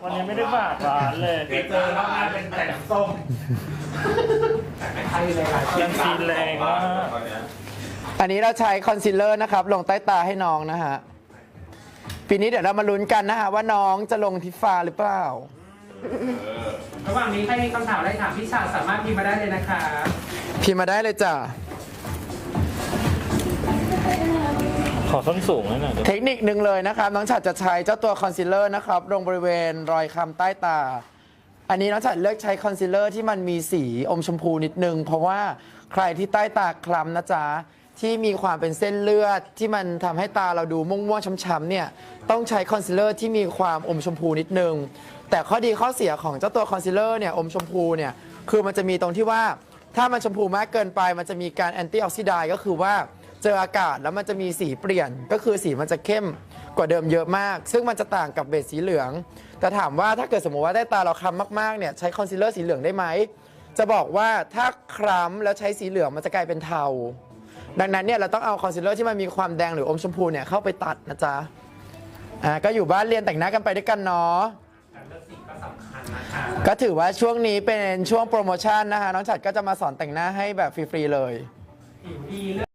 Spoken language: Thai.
ฝากร้านเลยเดี๋ยวเจอรอบหน้าเป็นแต่น้ำส้มใครเลยหลายคนยังซีนแรงมากตอนเนี้ยอันนี้เราใช้คอนซีลเลอร์นะครับ ลงใต้ตาให้น้องนะฮะ ปีนี้เดี๋ยวเรามาลุ้นกันนะฮะ ว่าน้องจะลงทิฟ้าหรือเปล่า ระหว่างนี้ใครมีคำถามอะไรถามพี่ชาสามารถพิมพ์มาได้เลยนะคะ พิมพ์มาได้เลยจ้ะ ขอส้นสูงหน่อยเทคนิคหนึ่งเลยนะครับ น้องฉัดจะใช้เจ้าตัวคอนซีลเลอร์นะครับลงบริเวณรอยคำใต้ตา อันนี้น้องฉัดเลือกใช้คอนซีลเลอร์ที่มันมีสีอมชมพูนิดนึง เพราะว่าใครที่ใต้ตาคล้ำนะจ๊ะที่มีความเป็นเส้นเลือดที่มันทำให้ตาเราดูม่วงๆช้ำๆเนี่ยต้องใช้คอนซีลเลอร์ที่มีความอมชมพูนิดนึง แต่ข้อดีข้อเสียของเจ้าตัวคอนซีลเลอร์เนี่ยอมชมพูเนี่ยคือมันจะมีตรงที่ว่าถ้ามันชมพูมากเกินไป มันจะมีการแอนตี้ออกซิไดก็คือว่า เจออากาศแล้วมันจะมีสีเปลี่ยน ก็คือสีมันจะเข้มกว่าเดิมเยอะมาก ซึ่งมันจะต่างกับเบสสีเหลือง แต่ถามว่าถ้าเกิดสมมติว่าได้ตาเราคล้ำมากๆเนี่ยใช้คอนซีลเลอร์สีเหลืองได้ไหมจะบอกว่าถ้าคล้ำแล้วใช้สีเหลืองมันจะกลายเป็นเทา ดังนั้นเนี่ยเราต้องเอาคอนซีลเลอร์ที่มันมีความแดงหรืออมชมพูเนี่ยเข้าไปตัดนะจ๊ะอ่าก็อยู่บ้านเรียนแต่งหน้ากันไปด้วยกันเนาะการเลือกสีก็สำคัญนะคะก็ถือว่าช่วงนี้เป็นช่วงโปรโมชั่นนะคะน้องฉัดก็จะมาสอนแต่งหน้าให้แบบฟรีๆเลยดี